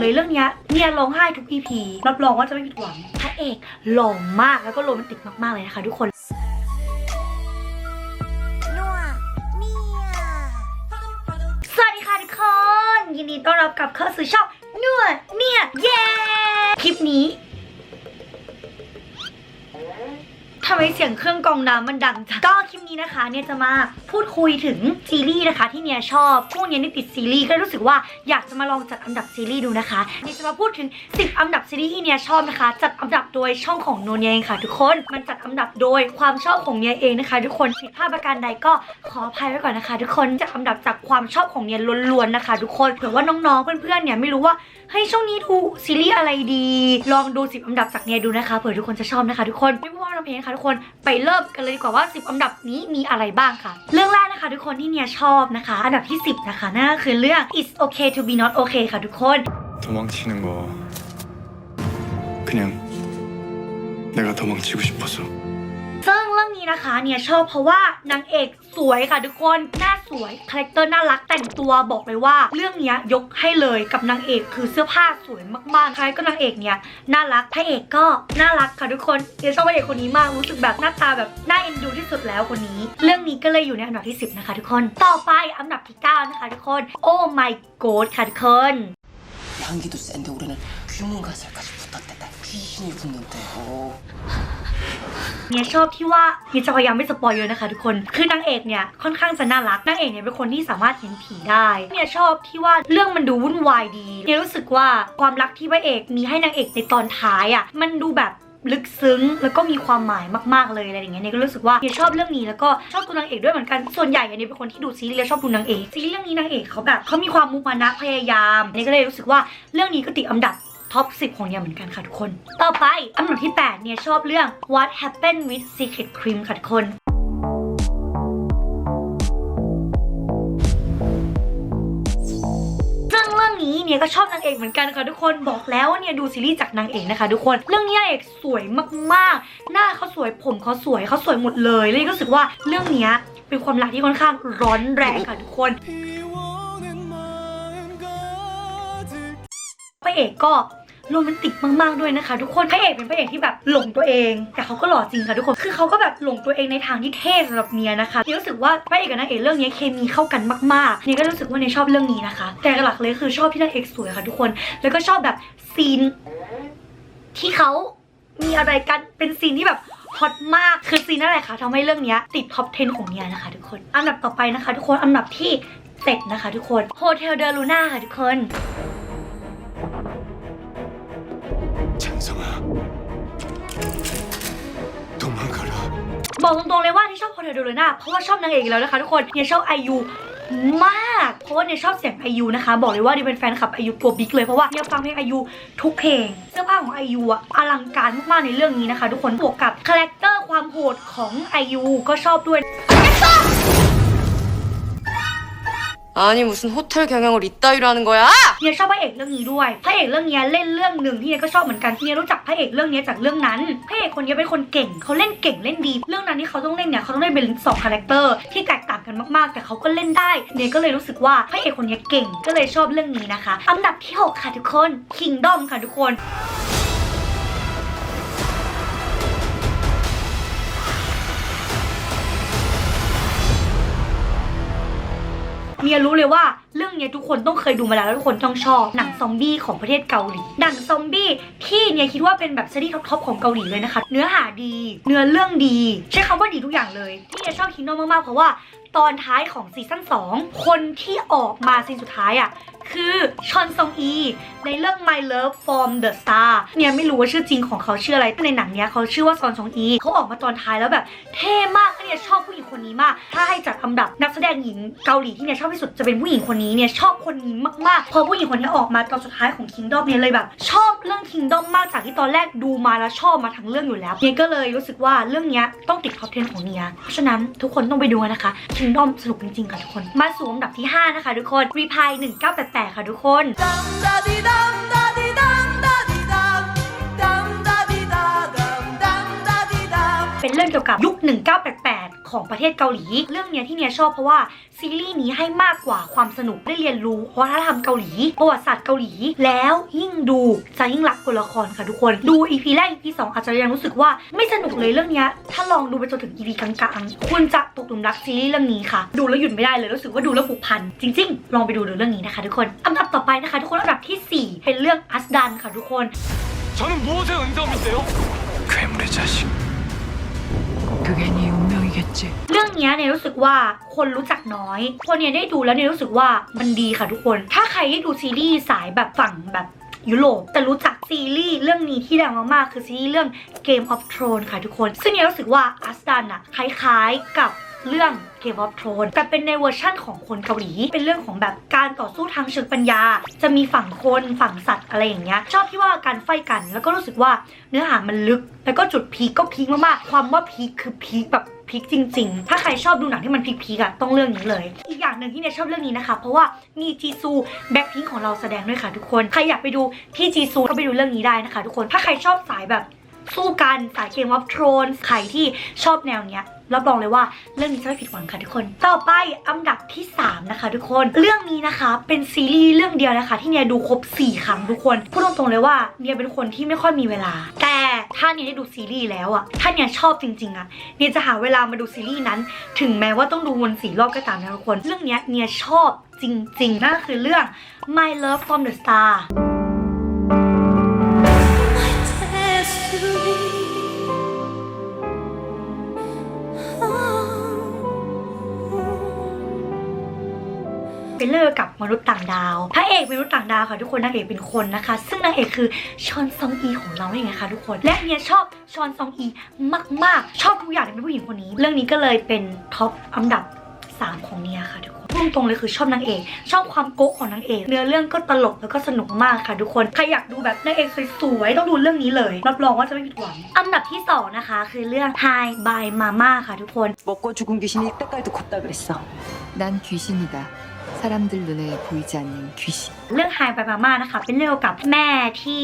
เลยเรื่องเนี้ยเนี่ยร้องไห้ทุก EP รับรองว่าจะไม่ผิดหวังพระเอกหล่อมากแล้วก็โรแมนติกมากๆเลยนะคะ ทุกคนสวัสดีค่ะทุกคน ยินดีต้อนรับกลับเข้าสู่ช่องนัวเนี่ยเย้คลิปนี้ทำไมเสียงเครื่องกรองน้ำมันดังจังก็คลิปนี้นะคะ เนี่ยจะมา พูดคุยถึงซีรีส์นะคะ ที่เนี่ยชอบช่วงเนี้ยนี่ติดซีรีส์ก็รู้สึกว่าอยากจะมาลองจัดอันดับซีรีส์ดูนะคะเนี่ยจะมาพูดถึง 10 อันดับซีรีส์ที่เนี่ยชอบนะคะ จัดอันดับโดยช่องของโนเนียเองค่ะ ทุกคนมันจัดอันดับโดยความชอบของเนียเองนะคะ ทุกคนผิดพลาดประการใดก็ขออภัยไว้ก่อนนะคะ ทุกคนจัดอันดับจากความชอบของเนียล้วนๆนะคะ ทุกคนเผื่อว่าน้องๆเพื่อนๆเนี่ยไม่รู้ว่าเฮ้ยช่วงนี้ดูซีรีส์อะไรดี ลองดู 10 อันดับจากเนียดูนะคะเผื่อทุกคนจะชอบนะคะ ทุกคนไม่พูดว่าเราเพลงนะคะทุกคนไปเริ่มกันเลยดีกว่าว่า 10 อันดับนี้มีอะไรบ้างค่ะรื่องแรกนะคะ ทุกคนที่เนียชอบนะคะ อันดับที่ 10 นะคะนั่นก็คือเรื่อง It's Okay to be not okay ค่ะทุกคน 도망치는 거 그냥 내가 도망치고 싶어서 ซึ่งเรื่อง นี้นะคะเนี่ยชอบเพราะว่านางเอกสวยค่ะทุกคนหน้าสวยคาแรคเตอร์น่ารักแต่งตัวบอกเลยว่า เรื่องเนี้ยยกให้เลยกับนางเอกคือเสื้อผ้าสวยมากๆใครก็นางเอกเนี่ยน่ารักพระเอกก็น่ารักค่ะทุกคนเนี่ยชอบพระเอกคนนี้มากรู้สึกแบบหน้าตาแบบน่าเอ็นดูที่สุดแล้วคนนี้ เรื่องนี้ก็เลยอยู่ในอันดับที่ 10 นะคะทุกคน ต่อไปอันดับที่ 9 นะคะทุกคน โอ้ my god ค่ะทุกคน 향기도 센데 우리는 귀문 가설까지 붙었대다 귀신이 붙는데 어. เนี่ยชอบที่ว่าเนี่ยจะพยายามไม่สปอยเยอะนะคะทุกคน คือนางเอกเนี่ยค่อนข้างจะน่ารัก นางเอกเนี่ยเป็นคนที่สามารถเห็นผีได้เนี่ยชอบที่ว่าเรื่องมันดูวุ่นวายดีเนี่ยรู้สึกว่าความรักที่พระเอกมีให้นางเอกในตอนท้ายอะมันดูแบบลึกซึ้งแล้วก็มีความหมายมากๆเลยอะไรอย่างเงี้ยเนี่ยก็รู้สึกว่าเนี่ยชอบเรื่องนี้แล้วก็ชอบตัวนางเอกด้วยเหมือนกันส่วนใหญ่เนี่ยเป็นคนที่ดูซีรีส์แล้วชอบดูนางเอกซีรีส์เรื่องนี้นางเอกเขาแบบเขามีความมุมานะพยายามเนี่ยก็เลยรู้สึกว่าเรื่องนี้ก็ติดอันดับ ท็อป 10 ของเนี่ยเหมือนกันค่ะทุกคน ต่อไปอันดับที่ 8 เนี่ยชอบเรื่อง What Happened with Secret Cream ค่ะทุกคนซึ่งเรื่องนี้เนี่ยก็ชอบนางเอกเหมือนกันค่ะทุกคนบอกแล้วว่าเนี่ยดูซีรีส์จากนางเอกนะคะทุกคนเรื่องนี้นางเอกสวยมากๆ หน้าเขาสวยผมเขาสวยเขาสวยหมดเลยเลยก็รู้สึกว่าเรื่องเนี้ยเป็นความรักที่ค่อนข้างร้อนแรงค่ะทุกคนพระเอกก็ โรแมนติกมากๆด้วยนะคะ ทุกคนพระเอกเป็นพระเอกที่แบบหลงตัวเอง แต่เขาก็หล่อจริงค่ะทุกคนคือเขาก็แบบหลงตัวเองในทางที่เท่สำหรับเนียนะคะเนียรู้สึกว่าพระเอกกับนางเอกเรื่องนี้เคมีเข้ากันมากๆเนี่ยก็รู้สึกว่าเนี่ยชอบเรื่องนี้นะคะ แต่หลักเลยคือชอบที่นางเอกสวยค่ะทุกคน แล้วก็ชอบแบบซีนที่เขามีอะไรกันเป็นซีนที่แบบฮอตมากคือซีนอะไรคะทำให้เรื่องนี้ติดท็อป 10 ของเนียนะคะ ทุกคนอันดับต่อไปนะคะ ทุกคนอันดับที่เจ็ดนะคะ ทุกคนโฮเทลเดลูน่าค่ะทุกคน บอกตรงๆเลยว่าที่ชอบพอเทลเดลูน่าเพราะว่าชอบนางเอกแล้วนะคะทุกคนเนี่ยชอบไอยูมาก เพราะว่าเนี่ยชอบเสียงไอยูนะคะ บอกเลยว่าดิเป็นแฟนคลับไอยูตัวบิ๊กเลยเพราะว่าเนี่ยฟังเพลงไอยูทุกเพลง เสื้อผ้าของไอยูอะอลังการมากๆในเรื่องนี้นะคะ ทุกคนบวกกับคาแรคเตอร์ความโหดของไอยูก็ชอบด้วย 아니 무슨 호텔 경영을 이따위로 하는 거야? เนี่ยชอบพระเอกเรื่องนี้ด้วย พระเอกเรื่องนี้เล่นเรื่องหนึ่งที่เนี่ยก็ชอบเหมือนกันเนี่ยรู้จักพระเอกเรื่องนี้จากเรื่องนั้น พระเอกคนนี้เป็นคนเก่งเขาเล่นเก่งเล่นดี เรื่องนั้นที่เขาต้องเล่นเนี่ยเขาต้องเล่นเป็นสองคาแรคเตอร์ที่แตกต่างกันมากๆ แต่เขาก็เล่นได้ เนี่ยก็เลยรู้สึกว่าพระเอกคนนี้เก่ง ก็เลยชอบเรื่องนี้นะคะ อันดับที่หกค่ะทุกคน Kingdom ค่ะทุกคน เมียรู้เลยว่าเรื่องเนี้ยทุกคนต้องเคยดูมาแล้วแล้วทุกคนต้องชอบ หนังซอมบี้ของประเทศเกาหลี หนังซอมบี้ที่เนี่ยคิดว่าเป็นแบบซีรีส์ท็อปๆของเกาหลีเลยนะคะ เนื้อหาดี เนื้อเรื่องดี ใช้คำว่าดีทุกอย่างเลยที่เนี่ยชอบคิงดอมมากๆเพราะว่า ตอนท้ายของซีซั่น2 คนที่ออกมาซีนสุดท้ายอะคือชอนซองอี ในเรื่อง My Love from the Star เนี่ยไม่รู้ว่าชื่อจริงของเขาชื่ออะไรแต่ในหนังเนี้ยเขาชื่อว่าซอนซองอีเขาออกมาตอนท้ายแล้วแบบ เท่มากเนี่ยชอบผู้หญิงคนนี้มาก ถ้าให้จัดอันดับนักแสดงหญิงเกาหลีที่เนี่ยชอบที่สุดจะเป็นผู้หญิงคนนี้เนี่ยชอบคนนี้มากๆพอผู้หญิงคนนี้ออกมาตอนสุดท้ายของ Kingdom เนี่ยเลยแบบ ชอบเรื่อง Kingdom มากจากที่ตอนแรกดูมาแล้วชอบมาทั้งเรื่องอยู่แล้วเนี่ยก็เลยรู้สึกว่าเรื่องเนี้ยต้องติดท็อป10ของเนียเพราะฉะนั้นทุกคนต้องไปดูกันนะคะ Kingdom สนุกจริงๆค่ะทุกคน มาสู่อันดับที่ห้านะคะทุกคน Reply 1988 ค่ะทุกคนเป็นเรื่องเกี่ยวกับยุค 1988 ของประเทศเกาหลี เรื่องเนี้ยที่เนียชอบเพราะว่าซีรีส์นี้ให้มากกว่าความสนุกได้เรียนรู้วัฒนธรรมเกาหลี ประวัติศาสตร์เกาหลี แล้วยิ่งดูจะยิ่งรักตัวละครค่ะทุกคน ดู EP แรก EP สองอาจจะยังรู้สึกว่าไม่สนุกเลยเรื่องเนี้ยถ้าลองดูไปจนถึง EP กลางๆคุณจะตกหลุมรักซีรีส์เรื่องนี้ค่ะ ดูแล้วหยุดไม่ได้เลยรู้สึกว่าดูแล้วผูกพันจริง ๆ ลองไปดูดูเรื่องนี้นะคะทุกคนอันดับต่อไปนะคะ ทุกคนอันดับทีสี่ 4 เป็นเรื่องอัสดันค่ะทุกคน 저는 무엇의 은검인데요? 괴물의 자식. 그게 네 운 เรื่องนี้เนี่ยรู้สึกว่าคนรู้จักน้อย คนเนี่ยได้ดูแล้วเนี่ยรู้สึกว่ามันดีค่ะทุกคน ถ้าใครได้ดูซีรีส์สายแบบฝั่งแบบยุโรปแต่รู้จักซีรีส์เรื่องนี้ที่ดังมากๆ คือซีรีส์เรื่อง Game of Thrones ค่ะทุกคน ซึ่งเนี่ยรู้สึกว่าอัสตันอะคล้ายๆกับเรื่อง Game of Thrones แต่เป็นในเวอร์ชั่นของคนเกาหลี เป็นเรื่องของแบบการต่อสู้ทางเชิงปัญญา จะมีฝั่งคนฝั่งสัตว์อะไรอย่างเงี้ย ชอบที่ว่าการไฟกัน แล้วก็รู้สึกว่าเนื้อหามันลึก แล้วก็จุดพีกก็พีกมากๆ ความว่าพีคคือพีคแบบ พีคจริง ๆ ถ้าใครชอบดูหนังที่มันพีคๆอะต้องเรื่องนี้เลย อีกอย่างหนึ่งที่เนี่ยชอบเรื่องนี้นะคะ เพราะว่ามีจีซูแบ็คพิงของเราแสดงด้วยค่ะทุกคน ใครอยากไปดูที่จีซูก็ไปดูเรื่องนี้ได้นะคะ ทุกคน ถ้าใครชอบสายแบบสู้กันสายเกมวอฟทรอนใครที่ชอบแนวเนี้ย รับรองเลยว่าเรื่องนี้จะไม่ผิดหวังค่ะทุกคน ต่อไปอันดับที่ 3 นะคะ ทุกคน เรื่องนี้นะคะ เป็นซีรีส์เรื่องเดียวนะคะ ที่เนี่ยดูครบ 4 ครั้งทุกคนพูดตรงๆเลยว่าเนี่ยเป็นคนที่ไม่ค่อยมีเวลา แต่ถ้าเนี่ยได้ดูซีรีส์แล้วอะถ้าเนี่ยชอบจริง ๆอะเนี่ยจะหาเวลามาดูซีรีส์นั้น ถึงแม้ว่าต้องดูวนสี่รอบก็ตามนะทุกคน เรื่องนี้เนี่ยชอบจริงๆนั่นคือเรื่อง My Love from the Star เป็นเรื่องเกี่ยวกับมนุษย์ต่างดาว พระเอกเป็นมนุษย์ต่างดาวค่ะทุกคนนางเอกเป็นคนนะคะ ซึ่งนางเอกคือชอนซองอีของเราเองนะคะทุกคน และเนี่ยชอบชอนซองอีมากๆ ชอบทุกอย่างในผู้หญิงคนนี้ เรื่องนี้ก็เลยเป็นท็อปอันดับ 3 ของเนี่ยค่ะทุกคนพูดตรงๆเลยคือชอบนางเอก ชอบความโก๊ะของนางเอก เนื้อเรื่องก็ตลกแล้วก็สนุกมากค่ะทุกคน ใครอยากดูแบบนางเอกสวยๆต้องดูเรื่องนี้เลย รับรองว่าจะไม่ผิดหวัง อันดับที่สองนะคะ คือเรื่อง Hi by Mama ค่ะทุกคน 먹고 죽은 귀신이 이때까지도 걷다 그랬어. 난 귀신이다. 사람들 눈에 보이지 않는 귀신. เรื่อง Hi by Mama นะคะ เป็นเรื่องเกี่ยวกับแม่ที่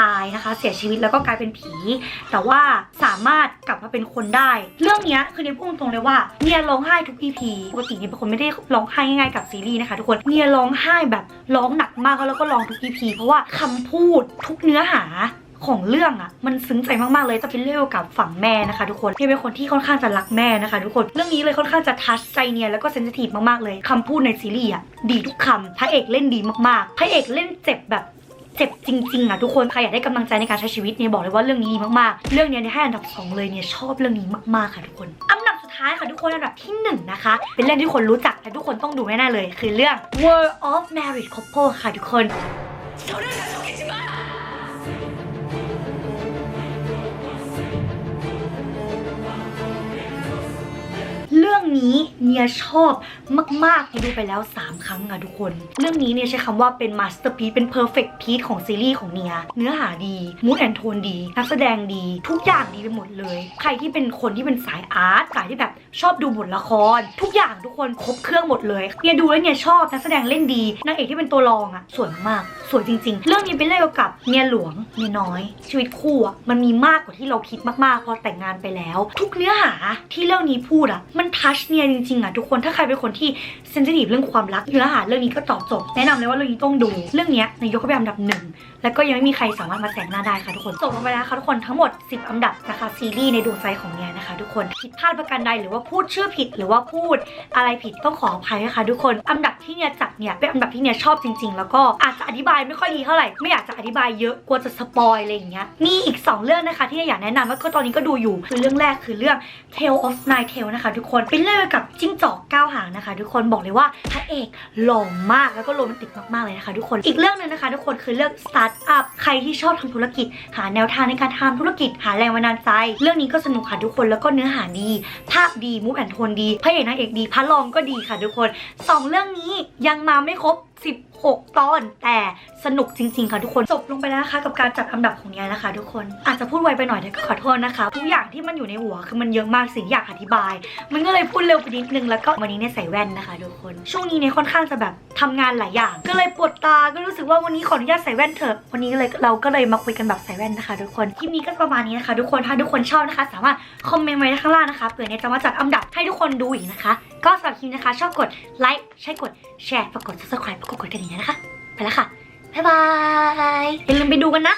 ตายนะคะ เสียชีวิตแล้วก็กลายเป็นผี แต่ว่าสามารถกลับมาเป็นคนได้ เรื่องเนี้ยคือเนี่ยพูดตรงๆเลยว่าเนี่ยร้องไห้ทุก EP ปกติเนี่ยเป็นคนไม่ได้ร้องไห้ง่ายๆกับซีรีส์นะคะทุกคนเนี่ยร้องไห้แบบร้องหนักมากแล้วก็ร้องทุก EP เพราะว่าคำพูดทุกเนื้อหา ของเรื่องอะมันซึ้งใจมากๆเลยจะเป็นเรื่องเกี่ยวกับฝั่งแม่นะคะทุกคนเนี่ยเป็นคนที่ค่อนข้างจะรักแม่นะคะทุกคนเรื่องนี้เลยค่อนข้างจะทัชใจเนี่ยแล้วก็เซนซิทีฟมากๆเลยคำพูดในซีรีส์อะดีทุกคำพระเอกเล่นดีมากๆพระเอกเล่นเจ็บแบบเจ็บจริงๆอะทุกคนใครอยากได้กำลังใจในการใช้ชีวิตเนี่ยบอกเลยว่าเรื่องนี้ดีมากๆ เรื่องนี้เนี่ยให้อันดับสองเลยเนี่ยชอบเรื่องนี้มากๆค่ะทุกคน อันดับสุดท้ายค่ะทุกคนอันดับที่หนึ่งนะคะ เป็นเรื่องที่คนรู้จักและทุกคนต้องดูแน่ๆเลย คือเรื่อง World of Married Couple ค่ะทุกคน เรื่องนี้เนี่ยชอบมากๆเนี่ยดูไปแล้ว 3 ครั้งอะทุกคน เรื่องนี้เนี่ยใช้คำว่าเป็นมาสเตอร์พี e เป็นเพอร์เฟกต์พี e ของซีรีส์ของเนียเนื้อหาดีมูดแอนโทนดี นักแสดงดี ทุกอย่างดีไปหมดเลย ใครที่เป็นคนที่เป็นสายอาร์ตสายที่แบบชอบดูบทละคร ทุกอย่างทุกคนครบเครื่องหมดเลยเนี่ยดูแล้วเนี่ยชอบนักแสดงเล่นดีนางเอกที่เป็นตัวรองอะสวยมากสวยจริง ๆ เรื่องนี้เป็นเรื่องเกี่ยวกับเมียหลวงเมียน้อย ชีวิตคู่อะมันมีมากกว่าที่เราคิดมากๆ พอแต่งงานไปแล้ว ทุกเนื้อหาที่เรื่องนี้พูดอะมันทัชเนี่ยจริงๆอะทุกคนถ้าใครเป็นคนที่เซนซิทีฟเรื่องความรักเนื้อหาเรื่องนี้ก็ตอบโจทย์แนะนำเลยว่าเรื่องนี้ต้องดูเรื่องนี้นายกเขาเป็นอันดับหนึ่ง แล้วก็ยังไม่มีใครสามารถมาแซงหน้าได้ค่ะทุกคนจบลงไปแล้วค่ะทุกคนทั้งหมด 10 อันดับนะคะซีรีส์ในดวงใจของเนี่ยนะคะ ทุกคนผิดพลาดประการใดหรือว่าพูดชื่อผิด หรือว่าพูดอะไรผิดต้องขออภัยนะคะ ทุกคนอันดับที่เนี่ยจัดเนี่ยเป็นอันดับที่เนี่ยชอบจริง ๆ แล้วก็อาจจะอธิบายไม่ค่อยดีเท่าไหร่ไม่อยากจะอธิบายเยอะกลัวจะสปอยอะไรอย่างเงี้ยมีอีก 2 เรื่องนะคะ ที่เนี่ยอยากแนะนำแล้วก็ตอนนี้ก็ดูอยู่คือเรื่องแรกคือเรื่อง Tale of Nine Tail นะคะ ทุกคนเป็นเรื่องเกี่ยวกับจิ้งจอกเก้าหางนะคะ ทุกคนบอกเลยว่าพระเอกหล่อมากแล้วก็โรแมนติกมากๆเลยนะคะ ทุกคนอีกเรื่องนึงนะคะ ทุกคนคือเรื่องตอัพ ใครที่ชอบทำธุรกิจ หาแนวทางในการทำธุรกิจ หาแรงบันดาลใจ เรื่องนี้ก็สนุกค่ะทุกคน แล้วก็เนื้อหาดี ภาพดี มูฟแอนโทนดี พระเอกนางเอกดี พระรองก็ดีค่ะทุกคนสองเรื่องนี้ยังมาไม่ครบ 16 ตอนแต่สนุกจริงๆค่ะทุกคนจบลงไปแล้วนะคะ กับการจัดอันดับของเนี้ยนะคะ ทุกคนอาจจะพูดไวไปหน่อยแต่ก็ขอโทษนะคะทุกอย่างที่มันอยู่ในหัวคือมันเยอะมากสิ่งที่อยากอธิบาย มันก็เลยพูดเร็วไปนิดนึงแล้วก็วันนี้เนี่ยใส่แว่นนะคะทุกคน ช่วงนี้เนี่ยค่อนข้างจะแบบทำงานหลายอย่าง ก็เลยปวดตาก็รู้สึกว่าวันนี้ขออนุญาตใส่แว่นเถอะวันนี้ก็เลยเราก็เลยมาคุยกันแบบใส่แว่นนะคะ ทุกคนคลิปนี้ก็ประมาณนี้นะคะ ทุกคนถ้าทุกคนชอบนะคะ สามารถคอมเมนต์ไว้ข้างล่างนะคะเผื่อเนี่ยจะมาจัดอันดับให้ทุกคนดูอีกนะคะ ก็สำหรับคลิปนะคะ ชอบกดไลค์ใช่กดแชร์ฝากกด subscribe กดกระดิ่งนะคะ ไปแล้วค่ะ บ๊ายบายอย่าลืมไปดูกันนะ